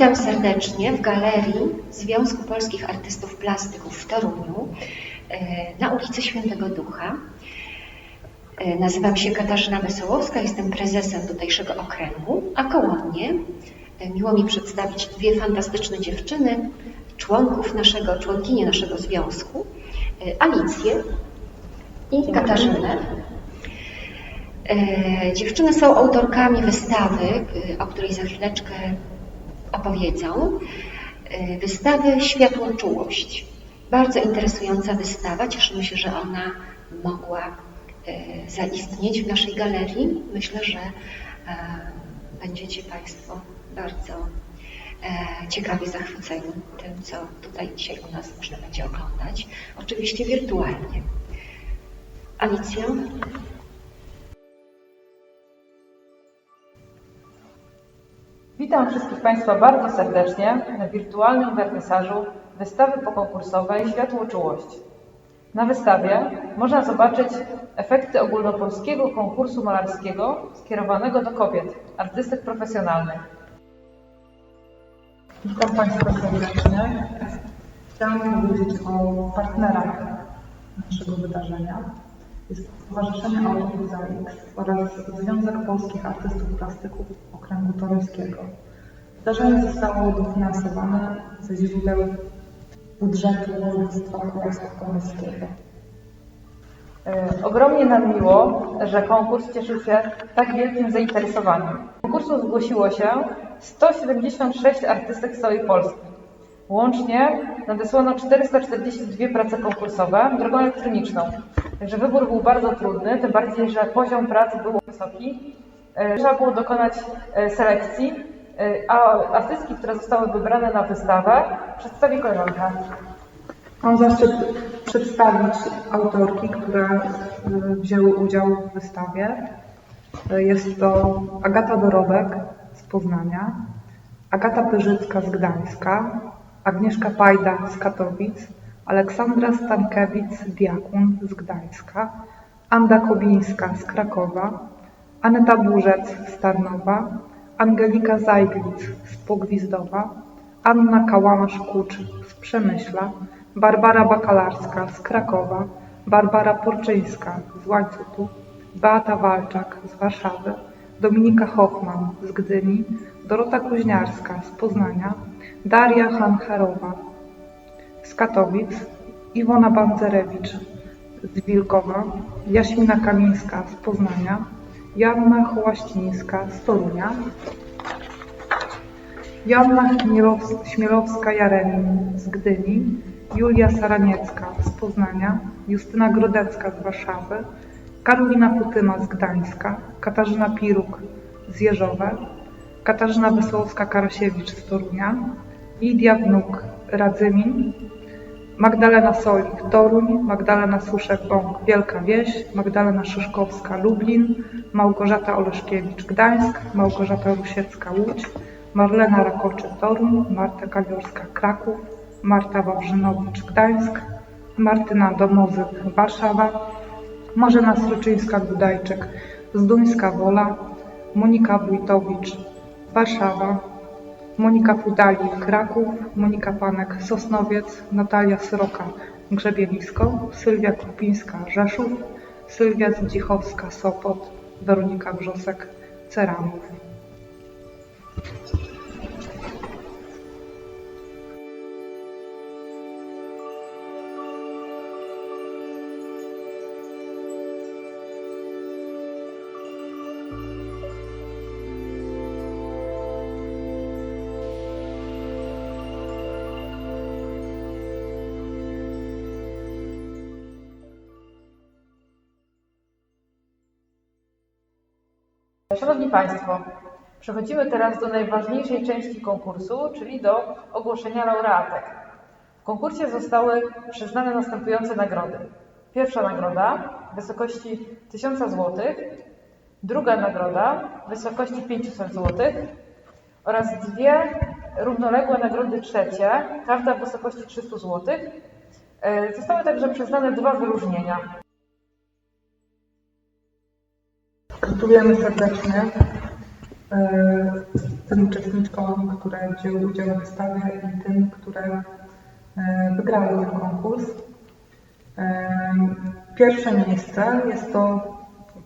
Witam serdecznie w galerii Związku Polskich Artystów Plastyków w Toruniu e, na ulicy Świętego Ducha. E, nazywam się Katarzyna Wesołowska, jestem prezesem tutejszego okręgu, a koło mnie e, miło mi przedstawić dwie fantastyczne dziewczyny, członków naszego, członkinie naszego związku, Alicję, i Katarzynę. E, Dziewczyny są autorkami wystawy, e, o której za chwileczkę opowiedzą. E, Wystawy Światłoczułość. Bardzo interesująca wystawa. Cieszymy się, że ona mogła zaistnieć w naszej galerii. Myślę, że będziecie Państwo bardzo e, ciekawi, zachwyceni tym, co tutaj dzisiaj u nas można będzie oglądać. Oczywiście wirtualnie. Alicja? Witam wszystkich Państwa bardzo serdecznie na wirtualnym wernisażu wystawy pokonkursowej Światło Czułość. Na wystawie można zobaczyć efekty ogólnopolskiego konkursu malarskiego skierowanego do kobiet, artystek profesjonalnych. Witam Państwa serdecznie. Chciałam powiedzieć o partnerach naszego wydarzenia. Jest to Stowarzyszenie Autorów ZAX oraz Związek Polskich Artystów Plastyków Okręgu Toruńskiego. Wydarzenie zostało dofinansowane ze źródeł budżetu województwa kujawsko-pomorskiego. E, Ogromnie nam miło, że konkurs cieszył się tak wielkim zainteresowaniem. Do konkursu zgłosiło się 176 artystek z całej Polski. Łącznie nadesłano 442 prace konkursowe drogą elektroniczną. Także wybór był bardzo trudny, tym bardziej, że poziom pracy był wysoki. E, Trzeba było dokonać e, selekcji, e, a artystki, które zostały wybrane na wystawę, przedstawi koleżanka. Mam zaszczyt przedstawić autorki, które wzięły udział w wystawie. Jest to Agata Dorobek z Poznania, Agata Pyrzycka z Gdańska, Agnieszka Pajda z Katowic, Aleksandra Stankiewicz-Diakun z Gdańska, Anda Kobińska z Krakowa, Aneta Burzec z Tarnowa, Angelika Zajglic z Pogwizdowa, Anna Kałamasz-Kucz z Przemyśla, Barbara Bakalarska z Krakowa, Barbara Porczyńska z Łańcutu, Beata Walczak z Warszawy, Dominika Hoffman z Gdyni, Dorota Kuźniarska z Poznania, Daria Hancherowa z Katowic, Iwona Bandzerewicz z Wilkowa, Jaśmina Kamińska z Poznania, Joanna Hołaścińska z Torunia, Joanna Śmielowska-Jaremin z Gdyni, Julia Saraniecka z Poznania, Justyna Grodecka z Warszawy, Karolina Putyma z Gdańska, Katarzyna Piruk z Jeżowa, Katarzyna Wesołowska-Karasiewicz z Torunia, Lidia Wnuk Radzymin, Magdalena Solik Toruń, Magdalena Suszek-Bąk Wielka Wieś, Magdalena Szyszkowska Lublin, Małgorzata Oleszkiewicz Gdańsk, Małgorzata Rusiecka Łódź, Marlena Rakoczy Toruń, Marta Kawiorska Kraków, Marta Wawrzynowicz Gdańsk, Martyna Domozyk Warszawa, Marzena Sroczyńska-Gudajczyk Zduńska Wola, Monika Wójtowicz Warszawa, Monika Pudali Kraków, Monika Panek Sosnowiec, Natalia Sroka Grzebiewisko, Sylwia Krupińska Rzeszów, Sylwia Zdzichowska Sopot, Weronika Wrzosek Ceramów. Szanowni Państwo, przechodzimy teraz do najważniejszej części konkursu, czyli do ogłoszenia laureatek. W konkursie zostały przyznane następujące nagrody. Pierwsza nagroda w wysokości 1000 zł, druga nagroda w wysokości 500 zł oraz dwie równoległe nagrody trzecie, każda w wysokości 300 zł. E, Zostały także przyznane dwa wyróżnienia. Gratulujemy serdecznie. E, tym uczestniczkom, które wzięły udział w wystawie i tym, które e, wygrały ten konkurs. E, Pierwsze miejsce jest to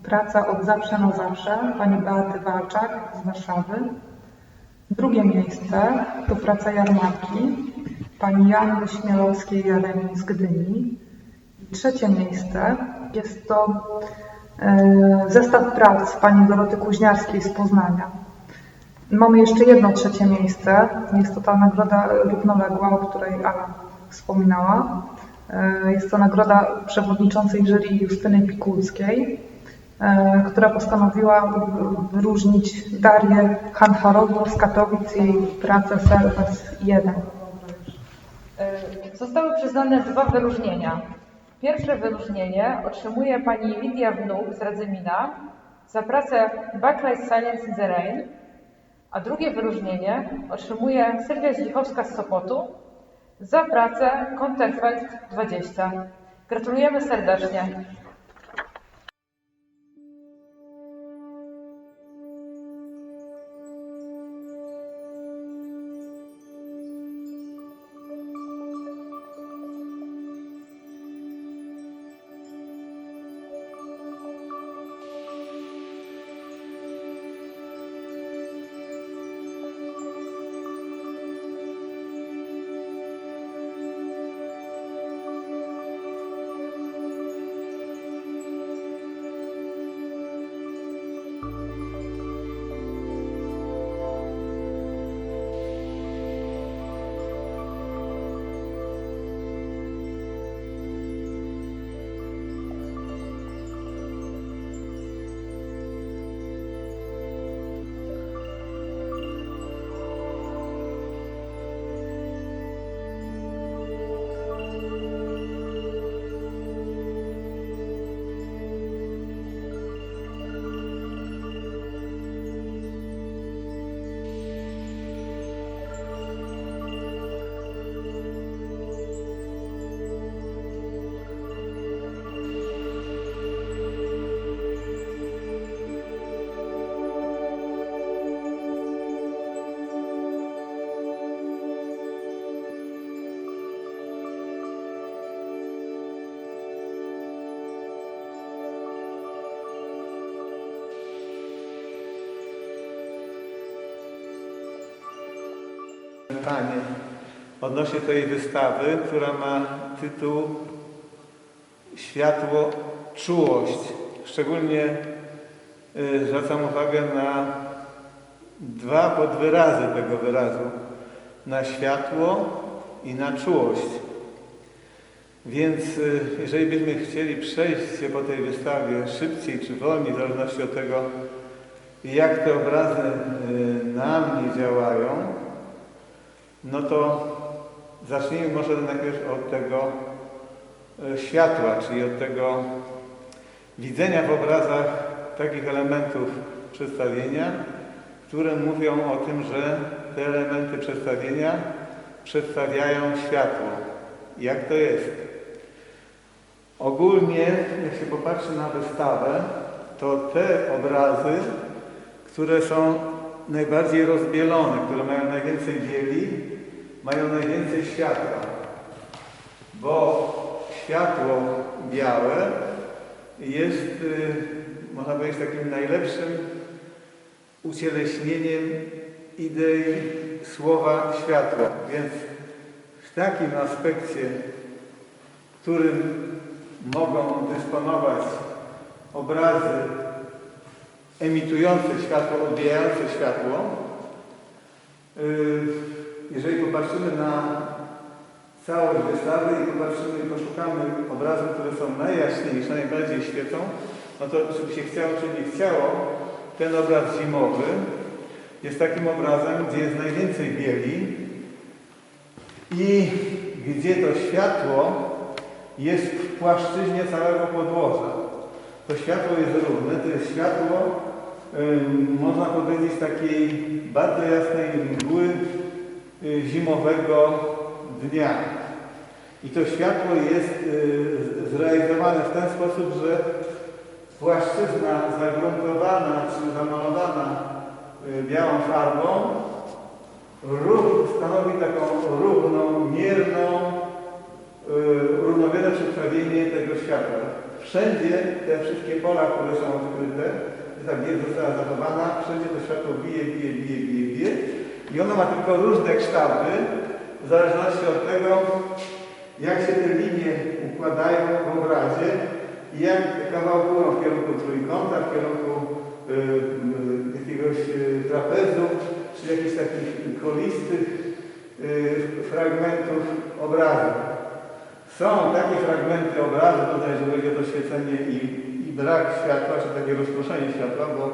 praca od zawsze na zawsze pani Beaty Walczak z Warszawy. Drugie miejsce to praca jarmarki pani Janny Śmielowskiej-Jaremi z Gdyni. Trzecie miejsce jest to zestaw prac pani Doroty Kuźniarskiej z Poznania. Mamy jeszcze jedno trzecie miejsce. Jest to ta nagroda równoległa, o której Ala wspominała. E, Jest to nagroda przewodniczącej jury Justyny Pikulskiej, e, która postanowiła wyróżnić Darię Hanharową z Katowic jej pracę Serwes 1. Y, Zostały przyznane dwa wyróżnienia. Pierwsze wyróżnienie otrzymuje pani Lidia Wnuk z Radzymina za pracę Backlight Silence in the Rain, a drugie wyróżnienie otrzymuje Sylwia Zdzichowska z Sopotu za pracę Konterfeld 20. Gratulujemy serdecznie. Pytanie odnośnie tej wystawy, która ma tytuł Światło, czułość. Szczególnie y, zwracam uwagę na dwa podwyrazy tego wyrazu. Na światło i na czułość. Więc y, jeżeli byśmy chcieli przejść się po tej wystawie szybciej czy wolniej, w zależności od tego, jak te obrazy y, na mnie działają, no to zacznijmy może najpierw od tego e, światła, czyli od tego widzenia w obrazach takich elementów przedstawienia, które mówią o tym, że te elementy przedstawienia przedstawiają światło. Jak to jest? Ogólnie, jak się popatrzy na wystawę, to te obrazy, które są najbardziej rozbielone, które mają najwięcej bieli, mają najwięcej światła. Bo światło białe jest, y, można powiedzieć, takim najlepszym ucieleśnieniem idei słowa światła. Więc w takim aspekcie, którym mogą dysponować obrazy emitujące światło, odbijające światło, yy, jeżeli popatrzymy na całość wystawy i popatrzymy i poszukamy obrazów, które są najjaśniejsze, najbardziej świecą, no to czy by się chciało, czy nie chciało, ten obraz zimowy jest takim obrazem, gdzie jest najwięcej bieli i gdzie to światło jest w płaszczyźnie całego podłoża. To światło jest równe, to jest światło, można powiedzieć, takiej bardzo jasnej mgły y, zimowego dnia. I to światło jest y, zrealizowane w ten sposób, że płaszczyzna zagruntowana czy zamalowana y, białą farbą rów, stanowi taką równą, mierną, równomierne przedstawienie tego światła. Wszędzie te wszystkie pola, które są odkryte, ta wiedza została zachowana, wszędzie to światło bije, bije, bije, bije, bije i ono ma tylko różne kształty w zależności od tego, jak się te linie układają w obrazie i jak kawałkują w kierunku trójkąta, w kierunku y, y, jakiegoś y, trapezu, czy jakichś takich kolistych y, fragmentów obrazu. Są takie fragmenty obrazu, tutaj, będzie doświecenie i, i brak światła, czy takie rozproszenie światła, bo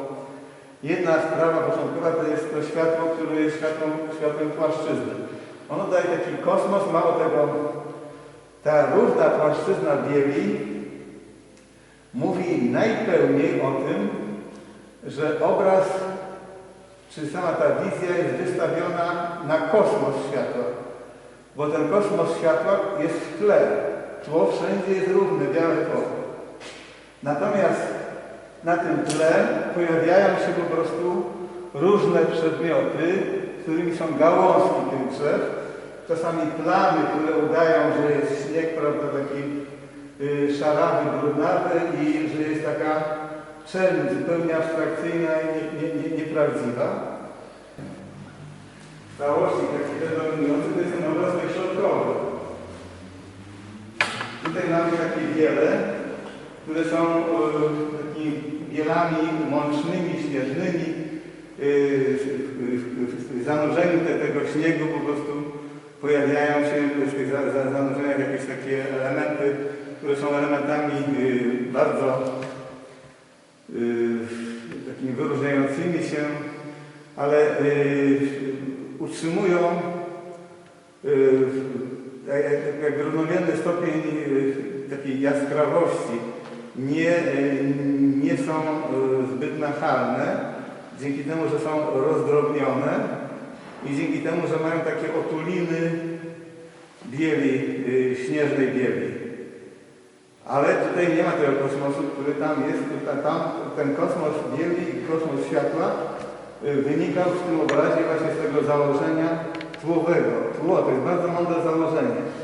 jedna sprawa początkowa to jest to światło, które jest światłem, światłem płaszczyzny. Ono daje taki kosmos, mało tego, ta równa płaszczyzna bieli mówi najpełniej o tym, że obraz, czy sama ta wizja jest wystawiona na kosmos światła. Bo ten kosmos światła jest w tle. Tło wszędzie jest równe, białe tło. Natomiast na tym tle pojawiają się po prostu różne przedmioty, którymi są gałązki tych drzew, czasami plamy, które udają, że jest śnieg, prawda, taki y, szarawy, brudnawy i że jest taka czerń zupełnie abstrakcyjna i nie, nie, nie, nieprawdziwa. Całości taki ten dominujący to jest ten obraz środkowy. Tutaj mamy takie biele, które są y, takimi bielami mącznymi, śnieżnymi. Y, w, zanurzeniu te, tego śniegu po prostu pojawiają się w tych za- za- zanurzeniach jakieś takie elementy, które są elementami y, bardzo y, takimi wyróżniającymi się, ale utrzymują y, jak- jak- jak równomierny stopień y, takiej jaskrawości. Nie, y, nie są zbyt nachalne, dzięki temu, że są rozdrobnione i dzięki temu, że mają takie otuliny bieli, śnieżnej bieli. Ale tutaj nie ma tego kosmosu, który tam jest. Tam ten kosmos bieli i kosmos światła wynikał w tym obrazie właśnie z tego założenia tłowego. Tło to jest bardzo mądre założenie.